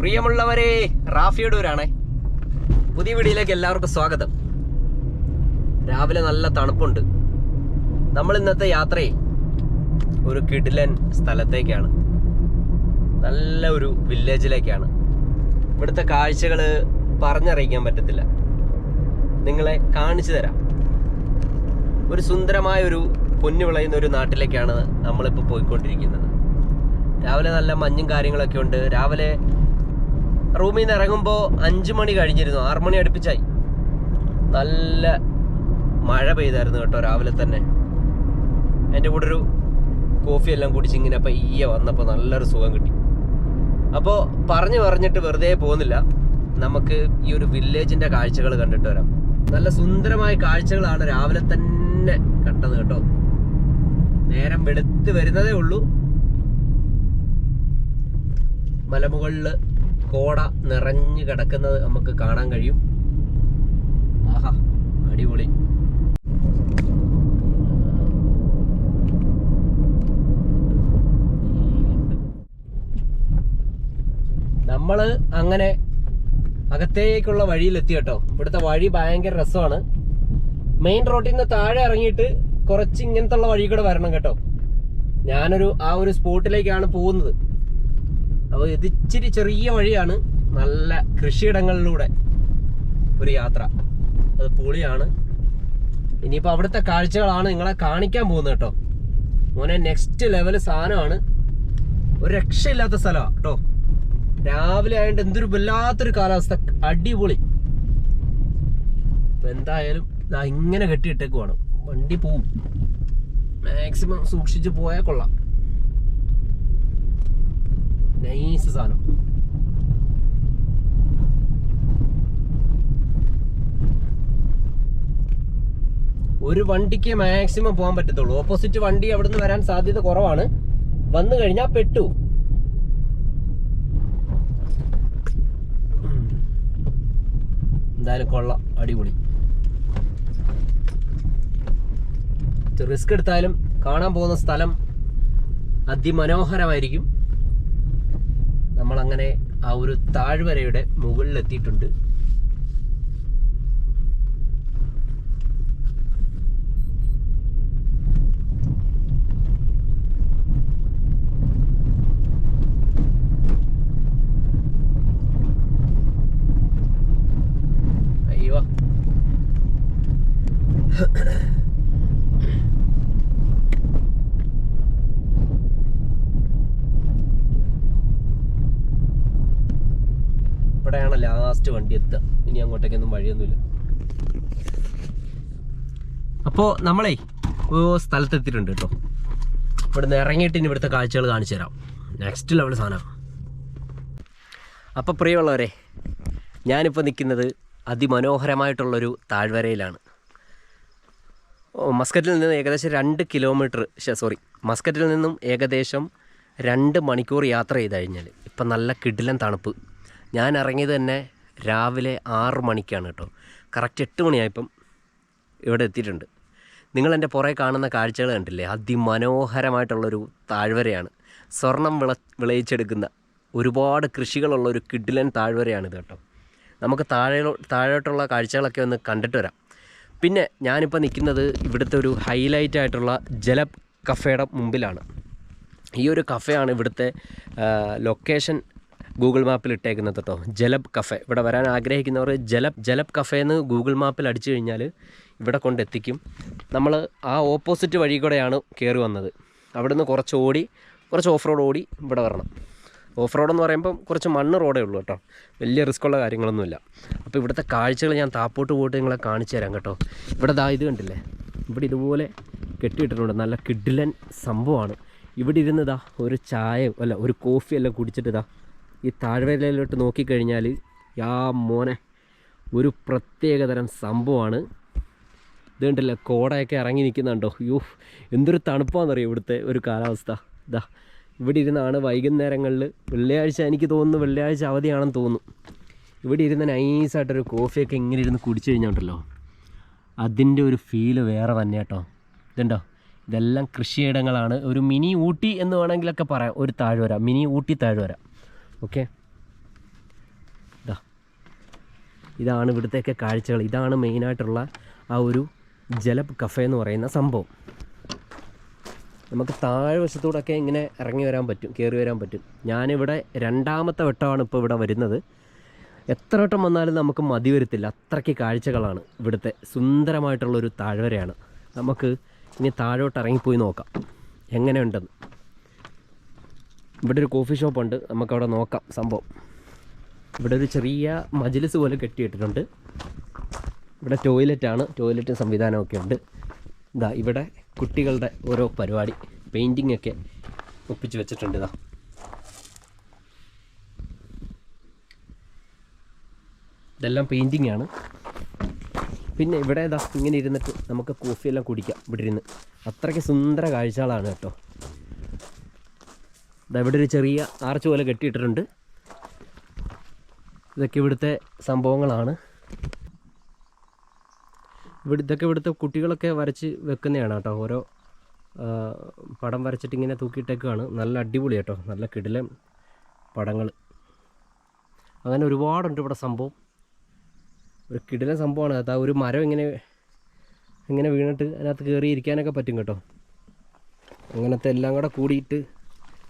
പ്രിയമുള്ളവരെ റാഫിയടൂരാണ് പുതിയ വീഡിയോയിലേക്ക് എല്ലാവർക്കും സ്വാഗതം. രാവിലെ നല്ല തണുപ്പുണ്ട്. നമ്മൾ ഇന്നത്തെ യാത്രയെ ഒരു കിടിലൻ സ്ഥലത്തേക്കാണ്. നല്ല ഒരു വില്ലേജിലേക്കാണ്. ഇവിടുത്തെ കാഴ്ചകൾ പറഞ്ഞറിയിക്കാൻ പറ്റത്തില്ല. നിങ്ങളെ കാണിച്ചു തരാം. ഒരു സുന്ദരമായ ഒരു പൊന്നു വിളയുന്ന ഒരു നാട്ടിലേക്കാണ് നമ്മളിപ്പോൾ പോയിക്കൊണ്ടിരിക്കുന്നത്. രാവിലെ നല്ല മഞ്ഞും കാര്യങ്ങളൊക്കെ ഉണ്ട്. രാവിലെ റൂമിൽ നിന്ന് ഇറങ്ങുമ്പോൾ അഞ്ച് മണി കഴിഞ്ഞിരുന്നു. ആറു മണി അടുപ്പിച്ചായി. നല്ല മഴ പെയ്തായിരുന്നു കേട്ടോ രാവിലെ തന്നെ. എന്റെ കൂടെ ഒരു കോഫി എല്ലാം കുടിച്ച് ഇങ്ങനെ പയ്യെ വന്നപ്പോൾ നല്ലൊരു സുഖം കിട്ടി. അപ്പോൾ പറഞ്ഞു പറഞ്ഞിട്ട് വെറുതെ പോകുന്നില്ല. നമുക്ക് ഈ ഒരു വില്ലേജിന്റെ കാഴ്ചകൾ കണ്ടിട്ട് വരാം. നല്ല സുന്ദരമായ കാഴ്ചകളാണ് രാവിലെ തന്നെ കണ്ടത് കേട്ടോ. നേരം വെളുത്ത് വരുന്നതേ ഉള്ളൂ. മലമുകളിൽ കോട നിറഞ്ഞു കിടക്കുന്നത് നമുക്ക് കാണാൻ കഴിയും. ആഹാ അടിപൊളി. നമ്മൾ അങ്ങനെ അകത്തേക്കുള്ള വഴിയിലെത്തി കേട്ടോ. ഇവിടുത്തെ വഴി ഭയങ്കര രസമാണ്. മെയിൻ റോഡിൽ നിന്ന് താഴെ ഇറങ്ങിയിട്ട് കുറച്ച് ഇങ്ങനത്തെ ഉള്ള വഴി കൂടെ വരണം കേട്ടോ. ഞാനൊരു ആ ഒരു സ്പോട്ടിലേക്കാണ് പോകുന്നത്. അപ്പോൾ ഇതിച്ചിരി ചെറിയ വഴിയാണ് നല്ല കൃഷിയിടങ്ങളിലൂടെ ഒരു യാത്ര. അത് പൊളിയാണ്. ഇനിയിപ്പോൾ അവിടുത്തെ കാഴ്ചകളാണ് നിങ്ങളെ കാണിക്കാൻ പോകുന്നത് കേട്ടോ. മോനെ നെക്സ്റ്റ് ലെവൽ സാധനമാണ്. ഒരു രക്ഷയില്ലാത്ത സ്ഥലമാണ് കേട്ടോ. രാവിലെ ആയതുകൊണ്ട് എന്തൊരു വല്ലാത്തൊരു കാലാവസ്ഥ. അടിപൊളി. അപ്പം എന്തായാലും ഇങ്ങനെ ഇങ്ങനെ കെട്ടിയിട്ടേക്കുവാണ്. വണ്ടി പോവും. മാക്സിമം സൂക്ഷിച്ച് പോയാൽ കൊള്ളാം. നൈസ് സാധനം ഒരു വണ്ടിക്ക് മാക്സിമം പോകാൻ പറ്റത്തുള്ളൂ. ഓപ്പോസിറ്റ് വണ്ടി അവിടുന്ന് വരാൻ സാധ്യത കുറവാണ്. വന്നു കഴിഞ്ഞാൽ പെട്ടു. എന്തായാലും കൊള്ളാം. അടിപൊളി. റിസ്ക് എടുത്താലും കാണാൻ പോകുന്ന സ്ഥലം അതിമനോഹരമായിരിക്കും. നമ്മളങ്ങനെ ആ ഒരു താഴ്വരയുടെ മുകളിലെത്തിയിട്ടുണ്ട്. ഇവിടെയാണ് ലാസ്റ്റ് വണ്ടി എത്തുക ഇനി അങ്ങോട്ടേക്കൊന്നും വഴിയൊന്നുമില്ല. അപ്പോൾ നമ്മളെ ഓ സ്ഥലത്തെത്തിയിട്ടുണ്ട് കേട്ടോ ഇവിടുന്ന് ഇറങ്ങിയിട്ട് ഇനി ഇവിടുത്തെ കാഴ്ചകൾ കാണിച്ചു തരാം. നെക്സ്റ്റ് ലെവൽ സാധനം. അപ്പോൾ പ്രിയമുള്ളവരെ ഞാനിപ്പോൾ നിൽക്കുന്നത് അതിമനോഹരമായിട്ടുള്ളൊരു താഴ്വരയിലാണ്. മസ്കറ്റിൽ നിന്ന് ഏകദേശം രണ്ട് കിലോമീറ്റർ സോറി മസ്കറ്റിൽ നിന്നും ഏകദേശം രണ്ട് മണിക്കൂർ യാത്ര ചെയ്ത് കഴിഞ്ഞാൽ ഇപ്പം നല്ല കിടിലൻ തണുപ്പ്. ഞാൻ ഇറങ്ങിയത് തന്നെ രാവിലെ ആറ് മണിക്കാണ് കേട്ടോ. കറക്റ്റ് എട്ട് മണിയായപ്പം ഇവിടെ എത്തിയിട്ടുണ്ട്. നിങ്ങൾ എന്റെ പുറകെ കാണുന്ന കാഴ്ചകൾ കണ്ടില്ലേ? അതിമനോഹരമായിട്ടുള്ളൊരു താഴ്വരയാണ്. സ്വർണം വിള വിളയിച്ചെടുക്കുന്ന ഒരുപാട് കൃഷികളുള്ള ഒരു താഴ്വരയാണ് ഇത് കേട്ടോ. നമുക്ക് താഴെ താഴോട്ടുള്ള കാഴ്ചകളൊക്കെ ഒന്ന് കണ്ടിട്ട് വരാം. പിന്നെ ഞാനിപ്പോൾ നിൽക്കുന്നത് ഇവിടുത്തെ ഒരു ഹൈലൈറ്റ് ആയിട്ടുള്ള ജല കഫേയുടെ മുമ്പിലാണ്. ഈ ഒരു കഫേയാണ് ഇവിടുത്തെ ലൊക്കേഷൻ ഗൂഗിൾ മാപ്പിൽ ഇട്ടേക്കുന്നത് കേട്ടോ. Jalab cafe. ഇവിടെ വരാൻ ആഗ്രഹിക്കുന്നവർ ജലബ് ജലബ് കഫേ എന്ന് ഗൂഗിൾ മാപ്പിൽ അടിച്ചു കഴിഞ്ഞാൽ ഇവിടെ കൊണ്ടെത്തിക്കും. നമ്മൾ ആ ഓപ്പോസിറ്റ് വഴി കൂടെയാണ് കയറി വന്നത്. അവിടെ നിന്ന് കുറച്ച് ഓടി കുറച്ച് ഓഫ് റോഡ് ഓടി ഇവിടെ വരണം. ഓഫ് റോഡ് എന്ന് പറയുമ്പം കുറച്ച് മണ്ണ് റോഡേ ഉള്ളൂ കേട്ടോ. വലിയ റിസ്ക് ഉള്ള കാര്യങ്ങളൊന്നുമില്ല. അപ്പോൾ ഇവിടുത്തെ കാഴ്ചകൾ ഞാൻ താപ്പോട്ട് പോയിട്ട് നിങ്ങളെ കാണിച്ചു തരാം കേട്ടോ. ഇവിടെ ദാ ഇത് കണ്ടില്ലേ? ഇവിടെ ഇതുപോലെ കെട്ടിയിട്ടിട്ടുണ്ട്. നല്ല കിഡിലൻ സംഭവമാണ്. ഇവിടെ ഇരുന്നതാ ഒരു ചായ അല്ല ഒരു കോഫി എല്ലാം കുടിച്ചിട്ട് ഇതാ ഈ താഴ്വരയിലോട്ട് നോക്കിക്കഴിഞ്ഞാൽ യാ മോനെ ഒരു പ്രത്യേകതരം സംഭവമാണ്. ഇത് കണ്ടില്ലേ കോടയൊക്കെ ഇറങ്ങി നിൽക്കുന്നുണ്ടോ? യൂ എന്തൊരു തണുപ്പാണെന്നറിയോ ഇവിടുത്തെ ഒരു കാലാവസ്ഥ. ഇതാ ഇവിടെ ഇരുന്നാണ് വൈകുന്നേരങ്ങളിൽ വെള്ളിയാഴ്ച എനിക്ക് തോന്നുന്നു വെള്ളിയാഴ്ച അവധിയാണെന്ന് തോന്നുന്നു. ഇവിടെ ഇരുന്ന് നൈസായിട്ടൊരു കോഫിയൊക്കെ ഇങ്ങനെ ഇരുന്ന് കുടിച്ചു കഴിഞ്ഞുണ്ടല്ലോ. അതിന്റെ ഒരു ഫീൽ വേറെ തന്നെ കേട്ടോ ഇതുണ്ടോ? ഇതെല്ലാം കൃഷിയിടങ്ങളാണ്. ഒരു മിനി ഊട്ടി എന്ന് വേണമെങ്കിലൊക്കെ പറയാം. ഒരു താഴ്വര മിനി ഊട്ടി താഴ്വര. ഓക്കെ? ഇതാണ് ഇവിടുത്തെയൊക്കെ കാഴ്ചകൾ. ഇതാണ് മെയിനായിട്ടുള്ള ആ ഒരു ജല കഫേ എന്ന് പറയുന്ന സംഭവം. നമുക്ക് താഴെ വശത്തൂടെയൊക്കെ ഇങ്ങനെ ഇറങ്ങി വരാൻ പറ്റും കയറി വരാൻ പറ്റും. ഞാനിവിടെ രണ്ടാമത്തെ വട്ടമാണ് ഇപ്പോൾ ഇവിടെ വരുന്നത്. എത്ര വട്ടം വന്നാലും നമുക്ക് മതി വരത്തില്ല. അത്രയ്ക്ക് കാഴ്ചകളാണ് ഇവിടുത്തെ സുന്ദരമായിട്ടുള്ളൊരു താഴ്വരയാണ്. നമുക്ക് ഇനി താഴോട്ട് ഇറങ്ങിപ്പോയി നോക്കാം. എങ്ങനെയുണ്ടെന്ന്. ഇവിടെ ഒരു കോഫി ഷോപ്പുണ്ട് നമുക്കവിടെ നോക്കാം സംഭവം. ഇവിടെ ഒരു ചെറിയ മജിലിസ് പോലെ കെട്ടിയിട്ടിട്ടുണ്ട്. ഇവിടെ ടോയ്ലറ്റാണ് ടോയ്ലറ്റ് സംവിധാനമൊക്കെ ഉണ്ട്. ഇതാ ഇവിടെ കുട്ടികളുടെ ഓരോ പരിപാടി. പെയിന്റിംഗ് ഒക്കെ ഒപ്പിച്ച് വെച്ചിട്ടുണ്ട് ഇതാ ഇതെല്ലാം പെയിന്റിംഗ് ആണ്. പിന്നെ ഇവിടെ ഇതാ ഇങ്ങനെ ഇരുന്നിട്ട് നമുക്ക് കോഫിയെല്ലാം കുടിക്കാം. ഇവിടെ ഇരുന്ന്. അത്രയ്ക്ക് സുന്ദര കാഴ്ചകളാണ് കേട്ടോ. ഇവിടെ ഒരു ചെറിയ ആർച്ച് പോലെ കെട്ടിയിട്ടിട്ടുണ്ട്. ഇതൊക്കെ ഇവിടുത്തെ സംഭവങ്ങളാണ്. ഇവിടെ ഇതൊക്കെ ഇവിടുത്തെ കുട്ടികളൊക്കെ വരച്ച് വെക്കുന്നതാണ് കേട്ടോ. ഓരോ പടം വരച്ചിട്ട് ഇങ്ങനെ തൂക്കിയിട്ടേക്കാണ് നല്ല അടിപൊളി കേട്ടോ. നല്ല കിടിലം പടങ്ങൾ. അങ്ങനെ ഒരുപാടുണ്ട് ഇവിടെ സംഭവം. ഒരു കിടിലൻ സംഭവമാണ്. അത് ഒരു മരം ഇങ്ങനെ ഇങ്ങനെ വീണിട്ട് അതിനകത്ത് കയറി ഇരിക്കാനൊക്കെ പറ്റും കേട്ടോ. അങ്ങനത്തെ എല്ലാം കൂടെ കൂടിയിട്ട്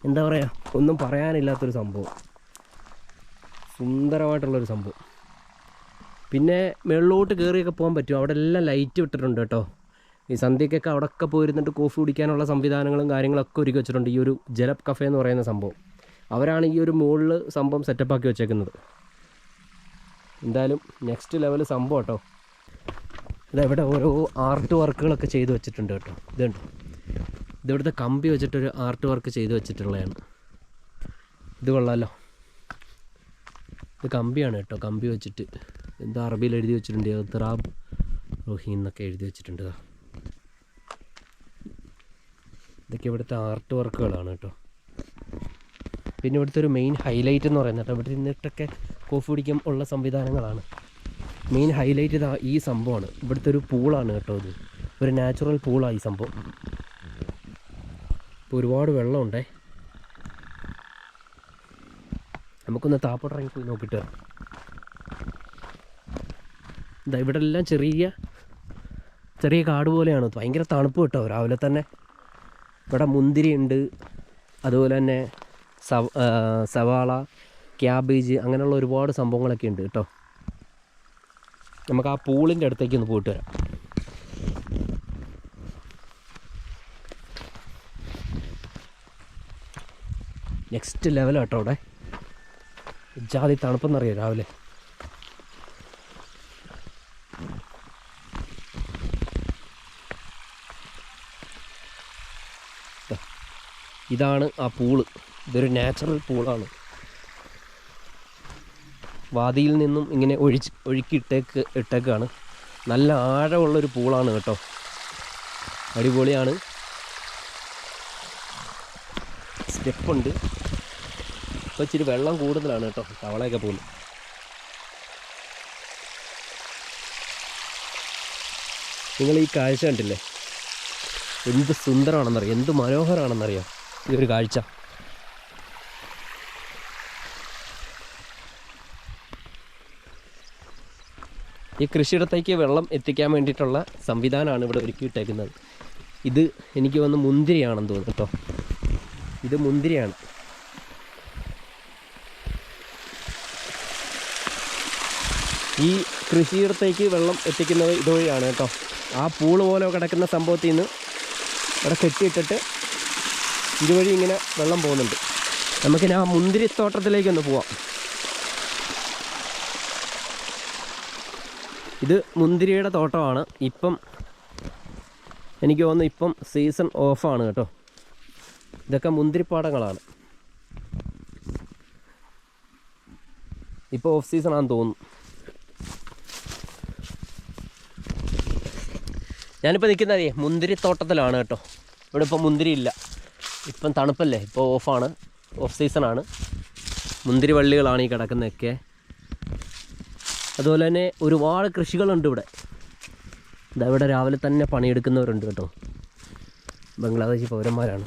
എന്താ പറയുക ഒന്നും പറയാനില്ലാത്തൊരു സംഭവം. സുന്ദരമായിട്ടുള്ളൊരു സംഭവം. പിന്നെ മുകളിലോട്ട് കയറിയൊക്കെ പോകാൻ പറ്റും അവിടെ എല്ലാം ലൈറ്റ് വിട്ടിട്ടുണ്ട് കേട്ടോ. ഈ സന്ധ്യക്കൊക്കെ അവിടെയൊക്കെ പോയിരുന്നിട്ട് കോഫി കുടിക്കാനുള്ള സംവിധാനങ്ങളും കാര്യങ്ങളൊക്കെ ഒരുക്കി വെച്ചിട്ടുണ്ട് ഈ ഒരു ജലപ് കഫേ എന്ന് പറയുന്ന സംഭവം. അവരാണ് ഈ ഒരു മുകളിൽ സംഭവം സെറ്റപ്പാക്കി വെച്ചേക്കുന്നത്. എന്തായാലും നെക്സ്റ്റ് ലെവൽ സംഭവം കേട്ടോ. ഇതെവിടെ ഓരോ ആർട്ട് വർക്കുകളൊക്കെ ചെയ്ത് വെച്ചിട്ടുണ്ട് കേട്ടോ. ഇതുണ്ട്. ഇതിവിടുത്തെ കമ്പി വെച്ചിട്ടൊരു ആർട്ട് വർക്ക് ചെയ്ത് വെച്ചിട്ടുള്ളതാണ്. ഇത് കൊള്ളാമല്ലോ ഇത് കമ്പിയാണ് കേട്ടോ കമ്പി വെച്ചിട്ട്. എന്താ അറബിയിൽ എഴുതി വെച്ചിട്ടുണ്ട് ത്രാബ് റോഹി എന്നൊക്കെ എഴുതി വെച്ചിട്ടുണ്ട്. ഇതൊക്കെ ഇവിടുത്തെ ആർട്ട് വർക്കുകളാണ് കേട്ടോ. പിന്നെ ഇവിടുത്തെ ഒരു മെയിൻ ഹൈലൈറ്റ് എന്ന് പറയുന്നത് ഇവിടെ നിന്നിട്ടൊക്കെ കോഫി പിടിക്കാൻ ഉള്ള സംവിധാനങ്ങളാണ്. മെയിൻ ഹൈലൈറ്റ് ഇതാ ഈ സംഭവമാണ്. ഇവിടുത്തെ ഒരു പൂളാണ് കേട്ടോ ഇത്. ഒരു നാച്ചുറൽ പൂളാണ് ഈ സംഭവം. ഇപ്പോൾ ഒരുപാട് വെള്ളമുണ്ടേ. നമുക്കൊന്ന് താപ്പോട്ട് ഇറങ്ങി പോയി നോക്കിയിട്ട് ഇതാ ഇവിടെ എല്ലാം ചെറിയ ചെറിയ കാട് പോലെയാണ്. ഭയങ്കര തണുപ്പ് കേട്ടോ. രാവിലെ തന്നെ ഇവിടെ മുന്തിരി ഉണ്ട് അതുപോലെ തന്നെ സവാള ക്യാബേജ് അങ്ങനെയുള്ള ഒരുപാട് സംഭവങ്ങളൊക്കെ ഉണ്ട് കേട്ടോ. നമുക്ക് ആ പൂളിന്റെ അടുത്തേക്ക് ഒന്ന് പോയിട്ട് വരാം. നെക്സ്റ്റ് ലെവൽ കേട്ടോ അവിടെ. ജാതി തണുപ്പെന്നറിയോ രാവിലെ? ഇതാണ് ആ പൂൾ. ഇതൊരു നാച്ചുറൽ പൂളാണ്. വാതിയിൽ നിന്നും ഇങ്ങനെ ഒഴിച്ച് ഒഴുക്കി ഇട്ടേക്ക് ഇട്ടേക്കാണ്. നല്ല ആഴമുള്ളൊരു പൂളാണ് കേട്ടോ. അടിപൊളിയാണ്. സ്റ്റെപ്പുണ്ട് ഇപ്പോൾ ഇച്ചിരി വെള്ളം കൂടുതലാണ് കേട്ടോ തവളയൊക്കെ പോകുന്നു നിങ്ങൾ ഈ കാഴ്ച കണ്ടില്ലേ? എന്ത് സുന്ദരമാണെന്നറിയാം എന്ത് മനോഹരമാണെന്നറിയാം ഈ ഒരു കാഴ്ച. ഈ കൃഷിയിടത്തേക്ക് വെള്ളം എത്തിക്കാൻ വേണ്ടിയിട്ടുള്ള സംവിധാനമാണ് ഇവിടെ ഒരുക്കിയിട്ടേക്കുന്നത്. ഇത് എനിക്ക് വന്ന് മുന്തിരിയാണെന്ന് തോന്നുന്നു കേട്ടോ. ഇത് മുന്തിരിയാണ്. ഈ കൃഷിയിടത്തേക്ക് വെള്ളം എത്തിക്കുന്നത് ഇതുവഴിയാണ് കേട്ടോ. ആ പൂൾ പോലെ കിടക്കുന്ന സംഭവത്തിൽ നിന്ന് ഇവിടെ കെട്ടിയിട്ടിട്ട് ഇതുവഴി ഇങ്ങനെ വെള്ളം പോകുന്നുണ്ട്. നമുക്കിനി ആ മുന്തിരിത്തോട്ടത്തിലേക്കൊന്ന് പോവാം. ഇത് മുന്തിരിയുടെ തോട്ടമാണ്. ഇപ്പം എനിക്ക് തോന്നുന്നു ഇപ്പം സീസൺ ഓഫാണ് കേട്ടോ. ഇതൊക്കെ മുന്തിരിപ്പാടങ്ങളാണ്. ഇപ്പോൾ ഓഫ് സീസൺ ആണെന്ന് തോന്നുന്നു. ഞാനിപ്പോൾ നിൽക്കുന്നതേ മുന്തിരിത്തോട്ടത്തിലാണ് കേട്ടോ. ഇവിടെ ഇപ്പോൾ മുന്തിരി ഇല്ല ഇപ്പം തണുപ്പല്ലേ ഇപ്പോൾ ഓഫാണ് ഓഫ് സീസണാണ് മുന്തിരി വള്ളികളാണ് ഈ കിടക്കുന്നതൊക്കെ. അതുപോലെ തന്നെ ഒരുപാട് കൃഷികളുണ്ട് ഇവിടെ. ഇതവിടെ രാവിലെ തന്നെ പണിയെടുക്കുന്നവരുണ്ട് കേട്ടോ. ബംഗ്ലാദേശി പൗരന്മാരാണ്.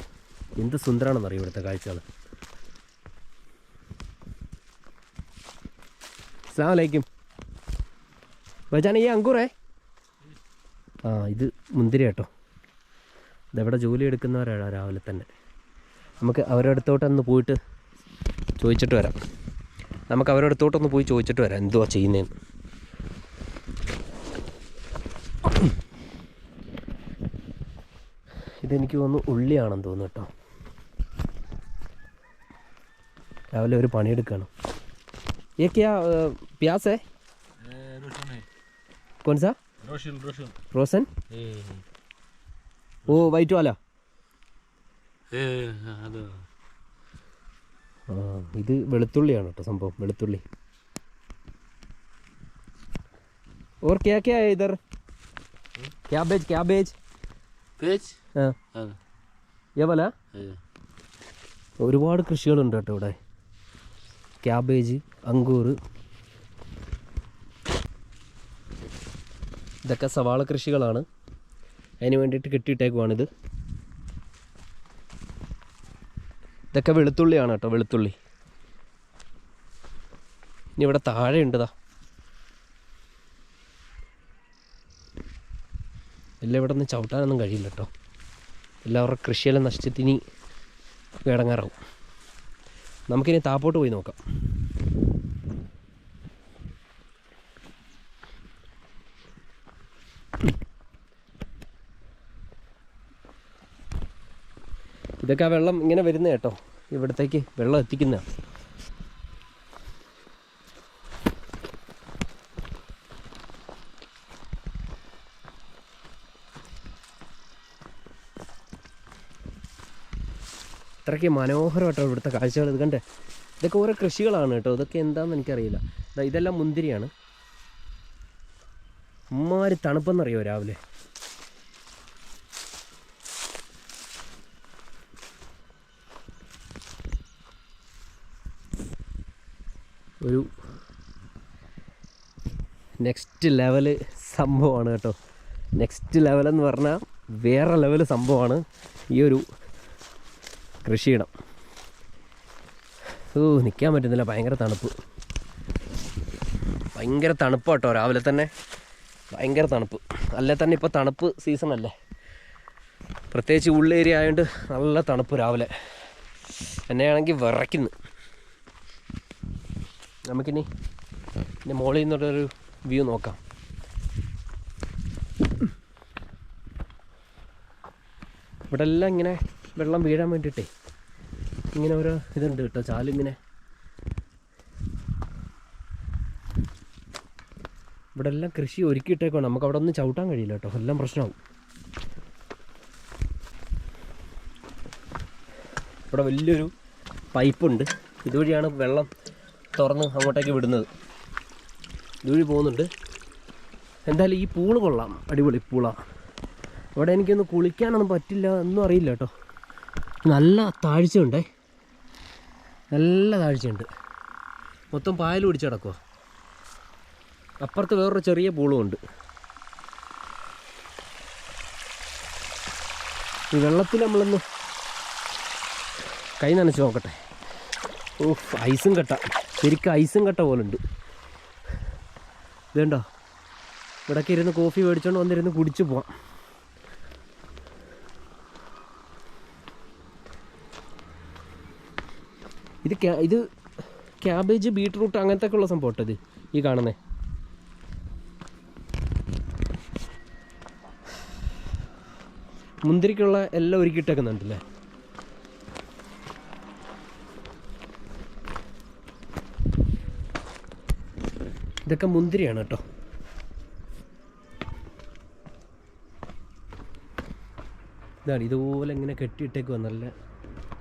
എന്ത് സുന്ദരമാണെന്നറിയും ഇവിടുത്തെ കാഴ്ചകൾ സാലേക്കും വജാന ഈ അങ്കൂറേ? ആ ഇത് മുന്തിരി കേട്ടോ. ഇതെവിടെ ജോലി എടുക്കുന്നവരാണ് രാവിലെ തന്നെ. നമുക്ക് അവരുടെ അടുത്തോട്ടൊന്ന് പോയിട്ട് ചോദിച്ചിട്ട് വരാം. നമുക്ക് അവരുടെ അടുത്തോട്ടൊന്ന് പോയി ചോദിച്ചിട്ട് വരാം എന്തുവാ ചെയ്യുന്നതെന്ന് ഇതെനിക്ക് തോന്നുന്നു ഉള്ളിയാണെന്ന് തോന്നുന്നു കേട്ടോ. രാവിലെ ഒരു പണിയെടുക്കണം ये क्या अ, प्याज है रोशन है कौन सा रोशन रोशन रोशन ए वो वाइट वाला ए അത് ആ ഇത് വെളുത്തുള്ളിയാണ് കേട്ടോ സംഭവം വെളുത്തുള്ളി और क्या क्या है इधर कैबेज कैबेज പേജ് हाँ അത് ये वाला ഏ ഒരുപാട് കൃഷികളുണ്ട് കേട്ടോ ഇവിടെ ക്യാബേജ് അങ്കൂർ ഇതൊക്കെ സവാള കൃഷികളാണ്. അതിന് വേണ്ടിയിട്ട് കെട്ടിയിട്ടേക്കുവാണിത്. ഇതൊക്കെ വെളുത്തുള്ളിയാണ് കേട്ടോ വെളുത്തുള്ളി. ഇനി ഇവിടെ താഴെ ഉണ്ടതാ എല്ലാം ഇവിടെ നിന്ന് ചവിട്ടാനൊന്നും കഴിയില്ല കേട്ടോ. എല്ലാവരുടെ കൃഷിയെല്ലാം നശിച്ചിട്ട് ഇനി കിടങ്ങാറാവും നമുക്കിനി താപ്പോട്ട് പോയി നോക്കാം. ഇതൊക്കെ ആ വെള്ളം ഇങ്ങനെ വരുന്ന കേട്ടോ. ഇവിടത്തേക്ക് വെള്ളം എത്തിക്കുന്ന അത്രയ്ക്ക് മനോഹരമായിട്ടാണ് ഇവിടുത്തെ കാഴ്ചകൾ. ഇത് കണ്ടേ? ഇതൊക്കെ ഓരോ കൃഷികളാണ് കേട്ടോ. ഇതൊക്കെ എന്താണെന്ന് എനിക്കറിയില്ല. ഇതെല്ലാം മുന്തിരിയാണ്. അമ്മാരി തണുപ്പെന്നറിയോ രാവിലെ? ഒരു നെക്സ്റ്റ് ലെവൽ സംഭവമാണ് കേട്ടോ. നെക്സ്റ്റ് ലെവലെന്ന് പറഞ്ഞാൽ വേറെ ലെവൽ സംഭവമാണ്. ഈ ഒരു കൃഷിയിടം. ഓ നിൽക്കാൻ പറ്റുന്നില്ല. ഭയങ്കര തണുപ്പ്. ഭയങ്കര തണുപ്പ് കേട്ടോ. രാവിലെ തന്നെ ഭയങ്കര തണുപ്പ്. അല്ലേ തന്നെ ഇപ്പോൾ തണുപ്പ് സീസൺ അല്ലേ? പ്രത്യേകിച്ച് ഉള്ളേരിയ ആയതുകൊണ്ട് നല്ല തണുപ്പ് രാവിലെ. എന്നെയാണെങ്കിൽ വിറയ്ക്കുന്നു. നമുക്കിനി എന്റെ മോളിൽ നിന്നുള്ളൊരു വ്യൂ നോക്കാം. ഇവിടെ എല്ലാം ഇങ്ങനെ വെള്ളം വീഴാൻ വേണ്ടിയിട്ടേ ഇങ്ങനെ ഓരോ ഇതുണ്ട് കേട്ടോ ചാലിങ്ങനെ. ഇവിടെ എല്ലാം കൃഷി ഒരുക്കിയിട്ടേക്കോ നമുക്ക് അവിടെ ഒന്നും ചവിട്ടാൻ കഴിയില്ല കേട്ടോ. എല്ലാം പ്രശ്നമാവും. ഇവിടെ വലിയൊരു പൈപ്പുണ്ട്. ഇതുവഴിയാണ് വെള്ളം തുറന്ന് അങ്ങോട്ടേക്ക് വിടുന്നത്. ഇതുവഴി പോകുന്നുണ്ട്. എന്തായാലും ഈ പൂൾ കൊള്ളാം. അടിപൊളി പൂള. ഇവിടെ എനിക്കൊന്ന് കുളിക്കാനൊന്നും പറ്റില്ല ഒന്നും അറിയില്ല കേട്ടോ. നല്ല താഴ്ചയുണ്ടേ. നല്ല താഴ്ചയുണ്ട്. മൊത്തം പായൽ പിടിച്ച് കിടക്കുക അപ്പുറത്ത് വേറൊരു ചെറിയ പൂളും ഉണ്ട്. ഈ വെള്ളത്തിൽ നമ്മളൊന്ന് കൈ നനച്ച് നോക്കട്ടെ. ഓഫ് ഐസും കട്ട. ശരിക്കും ഐസും കട്ട പോലെ ഉണ്ട് ഇതുണ്ടോ? ഇവിടൊക്കെ ഇരുന്ന് കോഫി മേടിച്ചോണ്ട് വന്നിരുന്ന് കുടിച്ചു പോവാം. ഇത് ഇത് ക്യാബേജ് ബീട്രൂട്ട് അങ്ങനത്തെ ഉള്ള സംഭവം ഇത് ഈ കാണുന്നേ. മുന്തിരിക്കുള്ള എല്ലാം ഒരുക്കിയിട്ടേക്കുന്നുണ്ടല്ലേ ഇതൊക്കെ മുന്തിരിയാണ് കേട്ടോ. ഇതാണ് ഇതുപോലെ ഇങ്ങനെ കെട്ടിയിട്ടേക്കുവാ നല്ല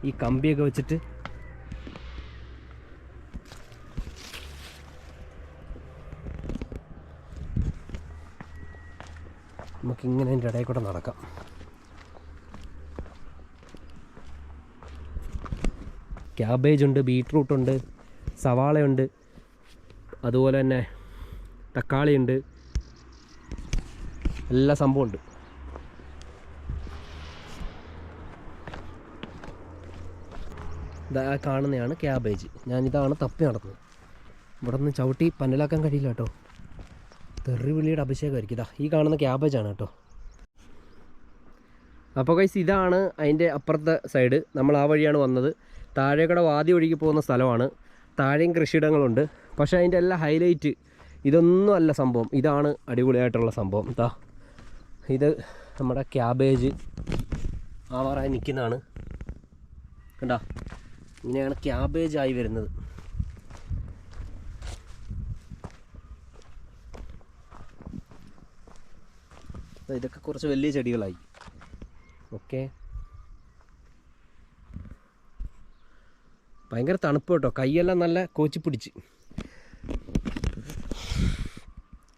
ഈ കമ്പിയൊക്കെ വെച്ചിട്ട് നമുക്കിങ്ങനെ അതിന്റെ ഇടയിൽ കൂടെ നടക്കാം. ക്യാബേജ് ഉണ്ട് ബീട്രൂട്ട് ഉണ്ട് സവാളയുണ്ട് അതുപോലെ തന്നെ തക്കാളിയുണ്ട് എല്ലാ സംഭവമുണ്ട് ഇതാ കാണുന്നതാണ് ക്യാബേജ് ഞാനിതാണ് തപ്പി നടന്നത്. ഇവിടെ നിന്ന് ചവിട്ടി പന്നലാക്കാൻ കഴിയില്ല കേട്ടോ. തെറിവിളിയുടെ അഭിഷേകമായിരിക്കും. ഇതാ ഈ കാണുന്ന ക്യാബേജാണ് കേട്ടോ. അപ്പോൾ കൈസ് ഇതാണ് അതിന്റെ അപ്പുറത്തെ സൈഡ് നമ്മൾ ആ വഴിയാണ് വന്നത്. താഴേക്കട വാതി ഒഴുകി പോകുന്ന സ്ഥലമാണ്. താഴെയും കൃഷിയിടങ്ങളുണ്ട്. പക്ഷേ അതിന്റെ എല്ലാ ഹൈലൈറ്റ് ഇതൊന്നും അല്ല സംഭവം. ഇതാണ് അടിപൊളിയായിട്ടുള്ള സംഭവം. ഇതാ ഇത് നമ്മുടെ ക്യാബേജ് ആവാറായി നിൽക്കുന്നതാണ്. കണ്ടോ ഇങ്ങനെയാണ് ക്യാബേജ് ആയി വരുന്നത്. ഇതൊക്കെ കുറച്ച് വലിയ ചെടികളായി. ഓക്കെ. ഭയങ്കര തണുപ്പ് കേട്ടോ. കൈയെല്ലാം നല്ല കോച്ചി പിടിച്ച്.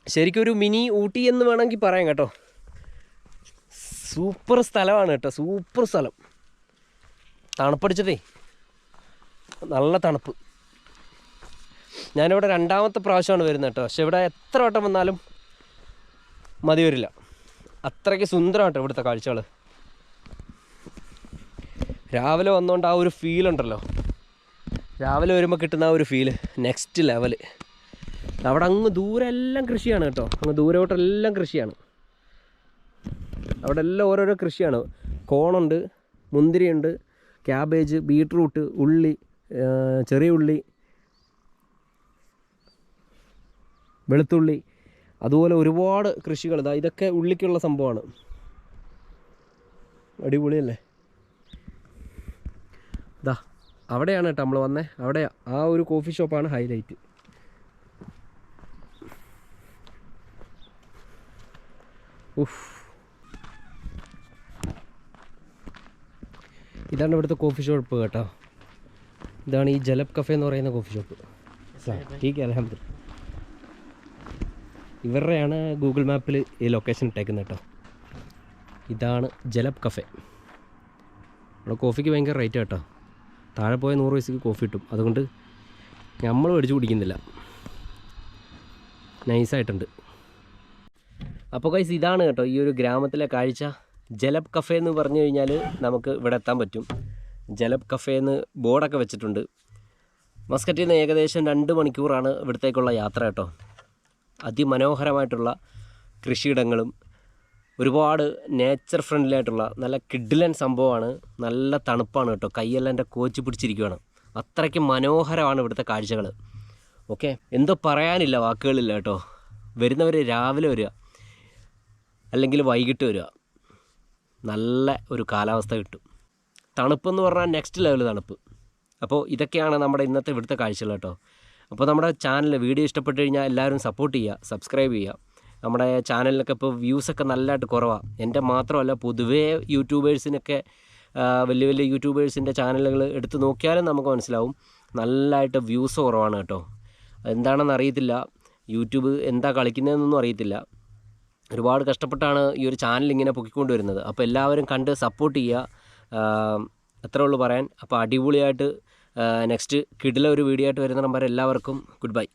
ശരിക്കും ഒരു മിനി ഊട്ടി എന്ന് വേണമെങ്കിൽ പറയാം കേട്ടോ. സൂപ്പർ സ്ഥലമാണ് കേട്ടോ. സൂപ്പർ സ്ഥലം. തണുപ്പടിച്ചതേ. നല്ല തണുപ്പ്. ഞാനിവിടെ രണ്ടാമത്തെ പ്രാവശ്യമാണ് വരുന്നത് കേട്ടോ. പക്ഷെ ഇവിടെ എത്ര വട്ടം വന്നാലും മതി വരില്ല. അത്രയ്ക്ക് സുന്ദരമാട്ടോ ഇവിടുത്തെ കാഴ്ചകൾ രാവിലെ വന്നുകൊണ്ട് ആ ഒരു ഫീൽ ഉണ്ടല്ലോ. രാവിലെ വരുമ്പോൾ കിട്ടുന്ന ആ ഒരു ഫീൽ നെക്സ്റ്റ് ലെവൽ അവിടെ അങ്ങ് ദൂരെ എല്ലാം കൃഷിയാണ് കേട്ടോ. അങ്ങ് ദൂരോട്ടെല്ലാം കൃഷിയാണ്. അവിടെ എല്ലാം ഓരോരോ കൃഷിയാണ്. കോണുണ്ട് മുന്തിരിയുണ്ട് ക്യാബേജ് ബീട്രൂട്ട് ഉള്ളി ചെറിയ ഉള്ളി വെളുത്തുള്ളി അതുപോലെ ഒരുപാട് കൃഷികൾ ഇതാ ഇതൊക്കെ ഉള്ളിക്കുള്ള സംഭവമാണ്. അടിപൊളിയല്ലേ? ഇതാ അവിടെയാണ് കേട്ടോ നമ്മൾ വന്നേ. അവിടെ ആ ഒരു കോഫി ഷോപ്പാണ് ഹൈലൈറ്റ് ഉഫ്. ഇതാണ് ഇവിടുത്തെ കോഫി ഷോപ്പ് കേട്ടോ. ഇതാണ് ഈ ജലബ് കഫേ എന്ന് പറയുന്ന കോഫി ഷോപ്പ് ടീക്ക് അലഹമ്മദ് ഇവരുടെയാണ് ഗൂഗിൾ മാപ്പിൽ ഈ ലൊക്കേഷൻ ഇട്ടേക്കുന്നത് കേട്ടോ ഇതാണ് ജലബ് കഫേ ഇവിടെ കോഫിക്ക് ഭയങ്കര റേറ്റ് കേട്ടോ താഴെ പോയ നൂറ് പൈസക്ക് കോഫി കിട്ടും. അതുകൊണ്ട് നമ്മൾ മേടിച്ച് കുടിക്കുന്നില്ല. നൈസായിട്ടുണ്ട് അപ്പോൾ കൈസ് ഇതാണ് കേട്ടോ ഈ ഒരു ഗ്രാമത്തിലെ കാഴ്ച. ജലബ് കഫേ എന്ന് പറഞ്ഞു കഴിഞ്ഞാൽ നമുക്ക് ഇവിടെ എത്താൻ പറ്റും. ജലബ് കഫേ എന്ന് ബോർഡൊക്കെ വെച്ചിട്ടുണ്ട്. മസ്കറ്റിൽ നിന്ന് ഏകദേശം രണ്ട് മണിക്കൂറാണ് ഇവിടത്തേക്കുള്ള യാത്ര കേട്ടോ. അതിമനോഹരമായിട്ടുള്ള കൃഷിയിടങ്ങളും ഒരുപാട് നേച്ചർ ഫ്രണ്ട്ലി ആയിട്ടുള്ള നല്ല കിഡിലൻ സംഭവമാണ്. നല്ല തണുപ്പാണ് കേട്ടോ. കയ്യെല്ലാം എന്റെ കോച്ച് പിടിച്ചിരിക്കുകയാണ് അത്രയ്ക്ക് മനോഹരമാണ് ഇവിടുത്തെ കാഴ്ചകൾ ഓക്കെ എന്തോ പറയാനില്ല വാക്കുകളില്ല കേട്ടോ. വരുന്നവർ രാവിലെ വരിക. അല്ലെങ്കിൽ വൈകിട്ട് വരിക. നല്ല ഒരു കാലാവസ്ഥ കിട്ടും. തണുപ്പെന്ന് പറഞ്ഞാൽ നെക്സ്റ്റ് ലെവൽ തണുപ്പ്. അപ്പോൾ ഇതൊക്കെയാണ് നമ്മുടെ ഇന്നത്തെ ഇവിടുത്തെ കാഴ്ചകൾ കേട്ടോ. അപ്പോൾ നമ്മുടെ ചാനൽ വീഡിയോ ഇഷ്ടപ്പെട്ട് കഴിഞ്ഞാൽ എല്ലാവരും സപ്പോർട്ട് ചെയ്യുക സബ്സ്ക്രൈബ് ചെയ്യുക നമ്മുടെ ചാനലിനൊക്കെ ഇപ്പോൾ വ്യൂസൊക്കെ നല്ലതായിട്ട് കുറവാണ് എന്റെ മാത്രമല്ല പൊതുവേ യൂട്യൂബേഴ്സിനൊക്കെ വലിയ വലിയ യൂട്യൂബേഴ്സിന്റെ ചാനലുകൾ എടുത്ത് നോക്കിയാലും നമുക്ക് മനസ്സിലാവും നല്ലതായിട്ട് വ്യൂസ് കുറവാണ് കേട്ടോ. എന്താണെന്ന് അറിയത്തില്ല. യൂട്യൂബ് എന്താ കളിക്കുന്നതെന്നൊന്നും അറിയത്തില്ല. ഒരുപാട് കഷ്ടപ്പെട്ടാണ് ഈ ഒരു ചാനൽ ഇങ്ങനെ പൊക്കിക്കൊണ്ടുവരുന്നത് അപ്പോൾ എല്ലാവരും കണ്ട് സപ്പോർട്ട് ചെയ്യുക അത്രേ ഉള്ളൂ പറയാൻ. അപ്പോൾ അടിപൊളിയായിട്ട് നെക്സ്റ്റ് കിടില ഒരു വീഡിയോ ആയിട്ട് വരുന്ന നമ്പർ എല്ലാവർക്കും ഗുഡ് ബൈ